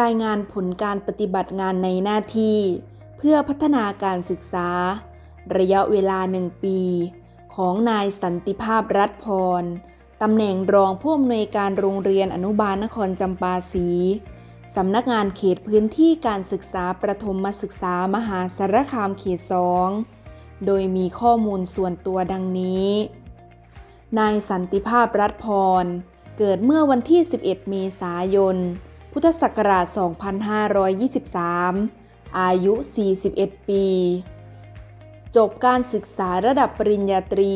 รายงานผลการปฏิบัติงานในหน้าที่ เพื่อพัฒนาการศึกษา ระยะเวลาหนึ่งปี ของนายสันติภาพรัฐพรตำแหน่งรองผู้อำนวยการโรงเรียนอนุบาลนครจำปาสีสำนักงานเขตพื้นที่การศึกษาประถมศึกษามหาสารคามเขตสองโดยมีข้อมูลส่วนตัวดังนี้ นายสันติภาพรัฐพร เกิดเมื่อวันที่ 11 เมษายน พุทธศักราช 2523 อายุ 41 ปี จบการศึกษาระดับปริญญาตรี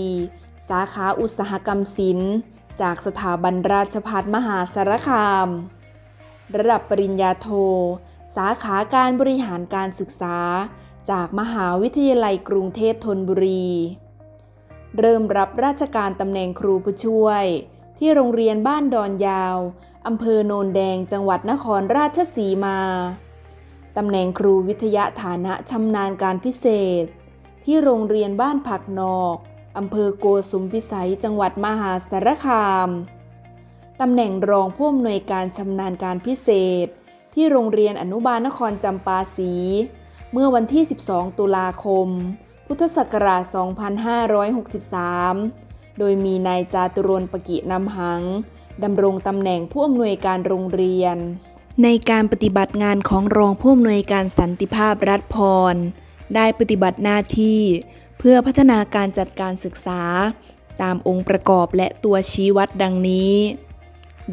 สาขาอุตสาหกรรมศิลป์ จากสถาบันราชภัฏมหาสารคาม ระดับปริญญาโท สาขาการบริหารการศึกษา จากมหาวิทยาลัยกรุงเทพธนบุรี เริ่มรับราชการตำแหน่งครูผู้ช่วย ที่โรงเรียนบ้านดอนยาว อำเภอโนนแดง จังหวัดนครราชสีมา ตำแหน่งครูวิทยาฐานะชำนาญการพิเศษ ที่โรงเรียนบ้านผักนอก อำเภอโกสุมพิสัย จังหวัดมหาสารคาม ตำแหน่งรองผู้อำนวยการชำนาญการพิเศษ ที่โรงเรียนอนุบาลนครจำปาสี เมื่อวันที่ 12 ตุลาคม พุทธศักราช 2563 โดยมีนายจาตุรนต์ปกินำหังดำรงตำแหน่งผู้อำนวยการโรงเรียน ในการปฏิบัติงานของรองผู้อำนวยการสันติภาพรัฐพร ได้ปฏิบัติหน้าที่ เพื่อพัฒนาการจัดการศึกษา ตามองค์ประกอบและตัวชี้วัดดังนี้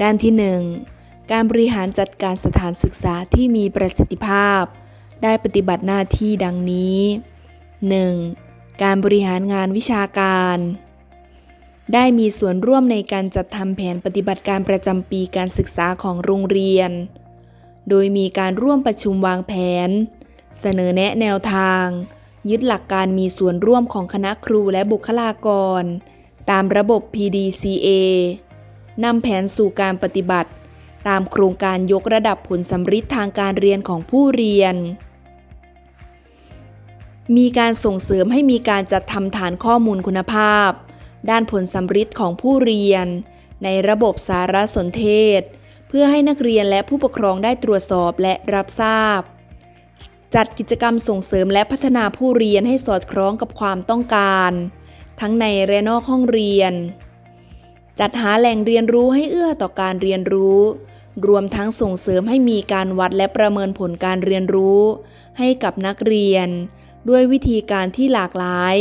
ด้านที่ 1 การบริหารจัดการสถานศึกษาที่มีประสิทธิภาพ ได้ปฏิบัติหน้าที่ดังนี้ 1. การบริหารงานวิชาการ ได้มีส่วนร่วมในการจัดทำแผนปฏิบัติการประจำปีการศึกษาของโรงเรียน โดยมีการร่วมประชุมวางแผน เสนอแนะแนวทาง ยึดหลักการมีส่วนร่วมของคณะครูและบุคลากร ตามระบบ PDCA นำแผนสู่การปฏิบัติ ตามโครงการยกระดับผลสำฤทธิ์ทางการเรียนของผู้เรียนมีการส่งเสริมให้มีการจัดทำฐานข้อมูลคุณภาพ ด้านผลสำฤทธิ์ของผู้เรียน ในระบบสารสนเทศ เพื่อให้นักเรียนและผู้ปกครองได้ตรวจสอบและรับทราบ จัดกิจกรรมส่งเสริมและพัฒนาผู้เรียนให้สอดคล้องกับความต้องการ ทั้งในและนอกห้องเรียน จัดหาแหล่งเรียนรู้ให้เอื้อต่อการเรียนรู้รวมทั้งส่งเสริมให้มีการวัดและประเมินผลการเรียนรู้ ให้กับนักเรียน ด้วยวิธีการที่หลากหลาย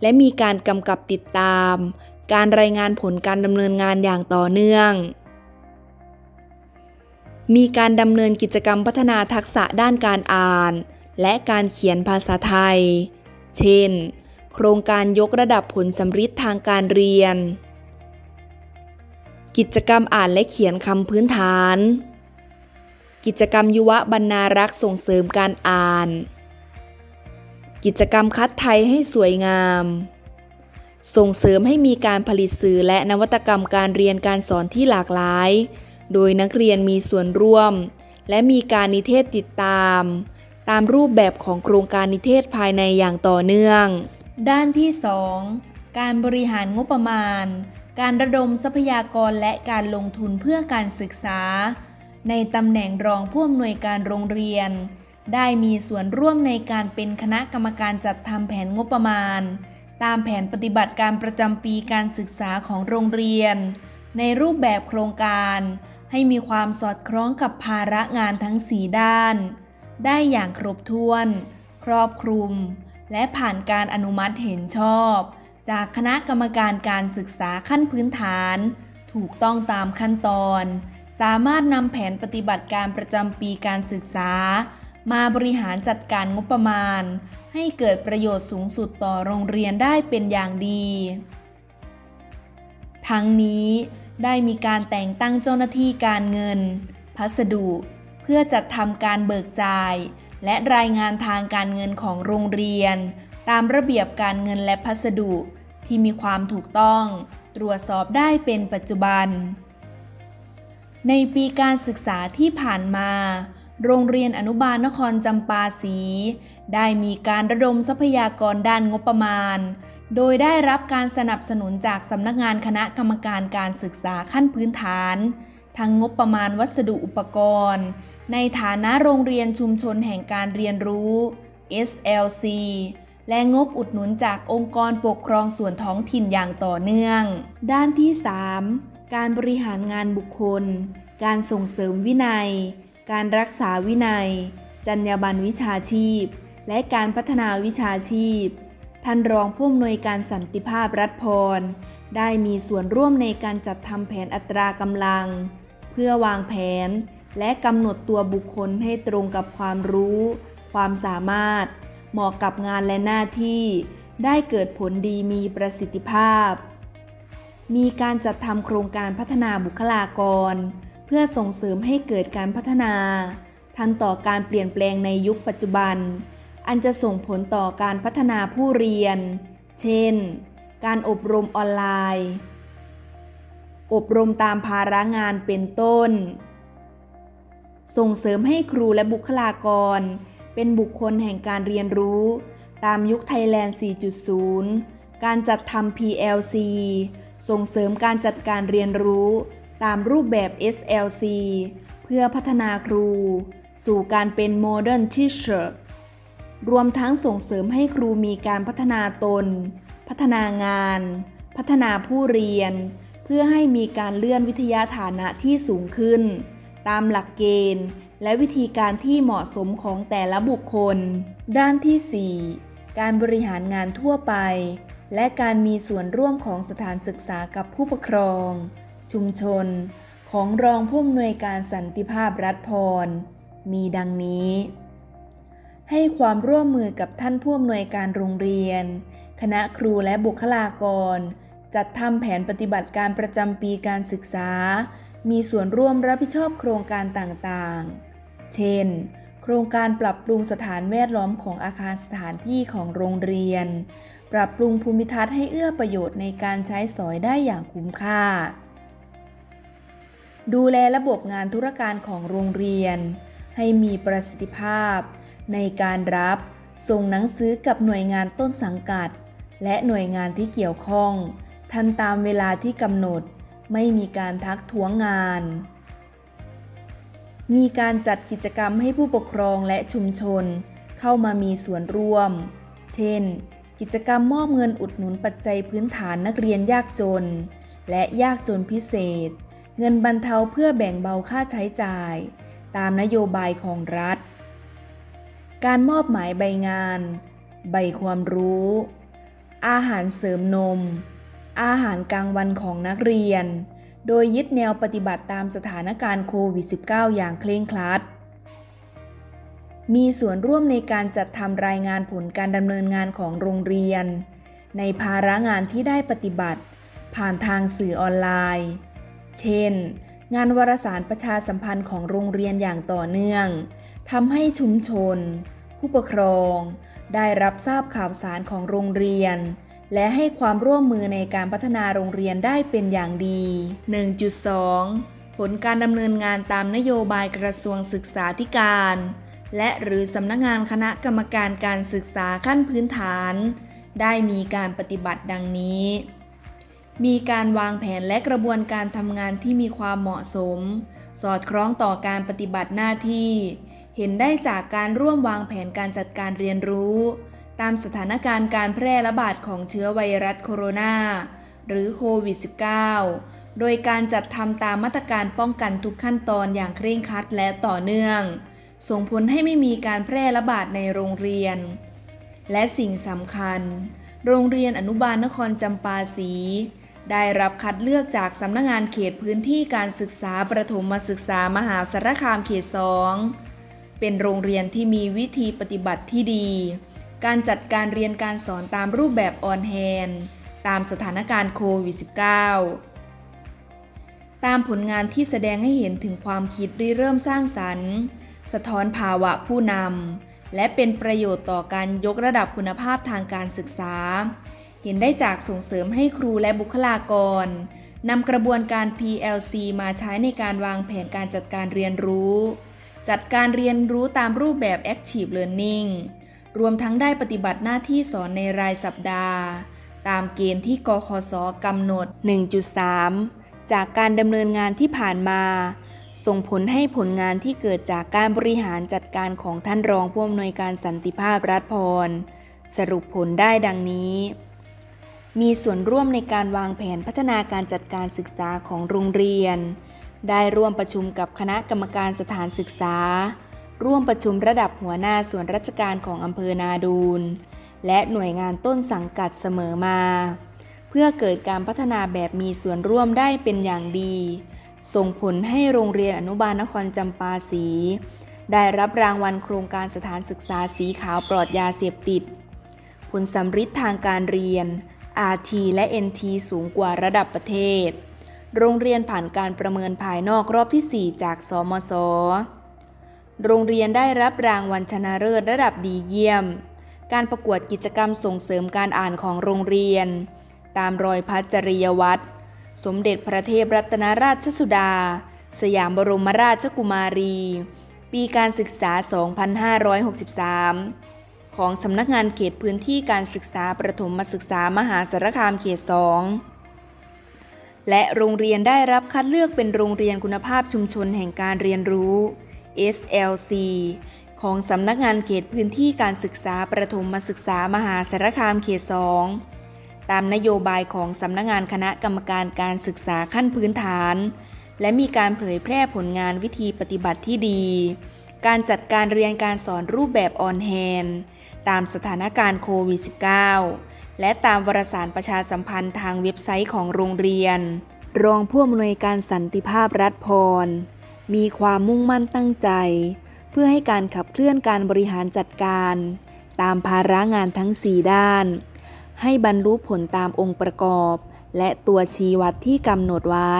และมีการกำกับติดตาม การรายงานผลการดำเนินงานอย่างต่อเนื่อง มีการดำเนินกิจกรรมพัฒนาทักษะด้านการอ่าน และการเขียนภาษาไทย เช่น โครงการยกระดับผลสำฤทธิ์ทางการเรียน กิจกรรมอ่านและเขียนคำพื้นฐาน กิจกรรมยุวบรรณารักษ์ส่งเสริมการอ่าน กิจกรรมคัดไทยให้สวยงาม ส่งเสริมให้มีการผลิตสื่อและนวัตกรรมการเรียนการสอนที่หลากหลาย โดยนักเรียนมีส่วนร่วม และมีการนิเทศติดตาม ตามรูปแบบของโครงการนิเทศภายในอย่างต่อเนื่อง ด้านที่ 2 การบริหารงบประมาณ การระดมทรัพยากรและการลงทุนเพื่อการศึกษา ในตำแหน่งรองผู้อำนวยการโรงเรียน ได้มีส่วนร่วมในการเป็นคณะกรรมการจัดทำแผนงบประมาณ ตามแผนปฏิบัติการประจำปีการศึกษาของโรงเรียน ในรูปแบบโครงการ ให้มีความสอดคล้องกับภาระงานทั้ง4ด้าน ได้อย่างครบถ้วน ครอบคลุม และผ่านการอนุมัติเห็นชอบ จากคณะกรรมการการศึกษาขั้นพื้นฐาน ถูกต้องตามขั้นตอน สามารถนำแผนปฏิบัติการประจำปีการศึกษา มาบริหารจัดการงบประมาณ ให้เกิดประโยชน์สูงสุดต่อโรงเรียนได้เป็นอย่างดี ทั้งนี้ได้มีการแต่งตั้งเจ้าหน้าที่การเงิน พัสดุ เพื่อจัดทำการเบิกจ่าย และรายงานทางการเงินของโรงเรียน ตามระเบียบการเงินและพัสดุที่มีความถูกต้อง ตรวจสอบได้เป็นปัจจุบัน ในปีการศึกษาที่ผ่านมา โรงเรียนอนุบาลนครจำปาสีได้มีการระดมทรัพยากรด้านงบประมาณ โดยได้รับการสนับสนุนจากสำนักงานคณะกรรมการการศึกษาขั้นพื้นฐาน ทั้งงบประมาณวัสดุอุปกรณ์ ในฐานะโรงเรียนชุมชนแห่งการเรียนรู้ SLC และงบอุดหนุนจากองค์กรปกครองส่วนท้องถิ่นอย่างต่อเนื่อง ด้านที่ 3 การบริหารงานบุคคล การส่งเสริมวินัย การรักษาวินัย จรรยาบรรณวิชาชีพ และการพัฒนาวิชาชีพ ท่านรองผู้อำนวยการสันติภาพรัฐพร ได้มีส่วนร่วมในการจัดทำแผนอัตรากำลัง เพื่อวางแผน และกำหนดตัวบุคคลให้ตรงกับความรู้ ความสามารถ เหมาะกับงานและหน้าที่ ได้เกิดผลดีมีประสิทธิภาพ มีการจัดทำโครงการพัฒนาบุคลากร พื่อส่งเสริมให้เกิดการพัฒนา ทันต่อการเปลี่ยนแปลงในยุคปัจจุบัน อันจะส่งผลต่อการพัฒนาผู้เรียน เช่น การอบรมออนไลน์ อบรมตามภาระงานเป็นต้น ส่งเสริมให้ครูและบุคลากร เป็นบุคคลแห่งการเรียนรู้ ตามยุคไทยแลนด์ 4.0 การจัดทำ PLC ส่งเสริมการจัดการเรียนรู้ ตามรูปแบบ SLC เพื่อพัฒนาครู สู่การเป็น Modern Teacher รวมทั้งส่งเสริมให้ครูมีการพัฒนาตน พัฒนางาน พัฒนาผู้เรียน เพื่อให้มีการเลื่อนวิทยาฐานะที่สูงขึ้น ตามหลักเกณฑ์ และวิธีการที่เหมาะสมของแต่ละบุคคล ด้านที่ 4 การบริหารงานทั่วไป และการมีส่วนร่วมของสถานศึกษากับผู้ปกครอง ชุมชนของรองผู้อำนวยการสันติภาพรัฐพร มีดังนี้ ให้ความร่วมมือกับท่านผู้อำนวยการโรงเรียน คณะครูและบุคลากร จัดทำแผนปฏิบัติการประจำปีการศึกษา มีส่วนร่วมรับผิดชอบโครงการต่างๆ เช่น โครงการปรับปรุงสถานแวดล้อมของอาคารสถานที่ของโรงเรียน ปรับปรุงภูมิทัศน์ให้เอื้อประโยชน์ในการใช้สอยได้อย่างคุ้มค่า ดูแลระบบงานธุรการของโรงเรียน ให้มีประสิทธิภาพ ในการรับ ส่งหนังสือกับหน่วยงานต้นสังกัด และหน่วยงานที่เกี่ยวข้อง ทันตามเวลาที่กำหนด ไม่มีการทักท้วงงาน มีการจัดกิจกรรมให้ผู้ปกครองและชุมชน เข้ามามีส่วนร่วม เช่น กิจกรรมมอบเงินอุดหนุนปัจจัยพื้นฐานนักเรียนยากจน และยากจนพิเศษ เงินบรรเทาเพื่อแบ่งเบาค่าใช้จ่าย ตามนโยบายของรัฐ การมอบหมายใบงาน ใบความรู้ อาหารเสริมนม อาหารกลางวันของนักเรียน โดยยึดแนวปฏิบัติตามสถานการณ์โควิด -19 อย่างเคร่งครัด มีส่วนร่วมในการจัดทำรายงานผลการดำเนินงานของโรงเรียน ในภาระงานที่ได้ปฏิบัติ ผ่านทางสื่อออนไลน์ เช่น งานวารสารประชาสัมพันธ์ของโรงเรียนอย่างต่อเนื่องทำให้ชุมชน ผู้ปกครอง ได้รับทราบข่าวสารของโรงเรียน และให้ความร่วมมือในการพัฒนาโรงเรียนได้เป็นอย่างดี 1.2 ผลการดำเนินงานตามนโยบายกระทรวงศึกษาธิการ และหรือสำนักงานคณะกรรมการการศึกษาขั้นพื้นฐาน ได้มีการปฏิบัติดังนี้ มีการวางแผนและกระบวนการทำงานที่มีความเหมาะสม สอดคล้องต่อการปฏิบัติหน้าที่ เห็นได้จากการร่วมวางแผนการจัดการเรียนรู้ ตามสถานการณ์การแพร่ระบาดของเชื้อไวรัสโคโรนาหรือโควิด -19 โดยการจัดทำตามมาตรการป้องกันทุกขั้นตอนอย่างเคร่งครัดและต่อเนื่อง ส่งผลให้ไม่มีการแพร่ระบาดในโรงเรียน และสิ่งสำคัญ โรงเรียนอนุบาลนครจำปาสี ได้รับคัดเลือกจากสำนักงานเขตพื้นที่การศึกษาประถมศึกษามหาสารคามเขตสองเป็นโรงเรียนที่มีวิธีปฏิบัติที่ดี การจัดการเรียนการสอนตามรูปแบบออนแฮนตามสถานการณ์โควิด -19 ตามผลงานที่แสดงให้เห็นถึงความคิดริเริ่มสร้างสรรค์ สะท้อนภาวะผู้นำและเป็นประโยชน์ต่อการยกระดับคุณภาพทางการศึกษา เห็นได้จากส่งเสริมให้ครูและบุคลากรนำกระบวนการ PLC มาใช้ในการวางแผนการจัดการเรียนรู้ จัดการเรียนรู้ตามรูปแบบ Active Learning รวมทั้งได้ปฏิบัติหน้าที่สอนในรายสัปดาห์ ตามเกณฑ์ที่กคสกำหนด 1.3 จากการดำเนินงานที่ผ่านมา ส่งผลให้ผลงานที่เกิดจากการบริหารจัดการของท่านรองผู้อำนวยการสันติภาพรัฐพร สรุปผลได้ดังนี้ มีส่วนร่วมในการวางแผนพัฒนาการจัดการศึกษาของโรงเรียน ได้ร่วมประชุมกับคณะกรรมการสถานศึกษา ร่วมประชุมระดับหัวหน้าส่วนราชการของอำเภอนาดูน และหน่วยงานต้นสังกัดเสมอมา เพื่อเกิดการพัฒนาแบบมีส่วนร่วมได้เป็นอย่างดี ส่งผลให้โรงเรียนอนุบาลนครจำปาสีได้รับรางวัลโครงการสถานศึกษาสีขาวปลอดยาเสพติด ผลสำฤทธิ์ทางการเรียน RT และ NT สูงกว่าระดับประเทศ โรงเรียนผ่านการประเมินภายนอกรอบที่ 4 จาก สมศโรงเรียนได้รับรางวัลชนะเลิศระดับดีเยี่ยม การประกวดกิจกรรมส่งเสริมการอ่านของโรงเรียน ตามรอยพระจริยวัตร สมเด็จพระเทพรัตนราชสุดา สยามบรมราชกุมารี ปีการศึกษา 2563 ของสำนักงานเขตพื้นที่การศึกษาประถมศึกษามหาสารคามเขต 2 และโรงเรียนได้รับคัดเลือกเป็นโรงเรียนคุณภาพชุมชนแห่งการเรียนรู้ SLC ของสำนักงานเขตพื้นที่การศึกษาประถมศึกษามหาสารคามเขต 2 ตามนโยบายของสำนักงานคณะกรรมการการศึกษาขั้นพื้นฐาน และมีการเผยแพร่ผลงานวิธีปฏิบัติที่ดี การจัดการเรียนการสอนรูปแบบออนแฮนตามสถานการณ์โควิด -19 และตามวารสารประชาสัมพันธ์ทางเว็บไซต์ของโรงเรียน รองผู้อำนวยการสันติภาพรัฐพร มีความมุ่งมั่นตั้งใจ เพื่อให้การขับเคลื่อนการบริหารจัดการ ตามภาระงานทั้ง 4 ด้าน ให้บรรลุผลตามองค์ประกอบ และตัวชี้วัดที่กำหนดไว้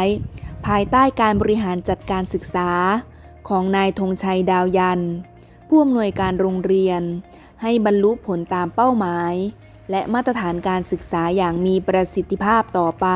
ภายใต้การบริหารจัดการศึกษา ของนายธงชัยดาวยัน ผู้อำนวยการโรงเรียน ให้บรรลุผลตามเป้าหมาย และมาตรฐานการศึกษาอย่างมีประสิทธิภาพต่อไป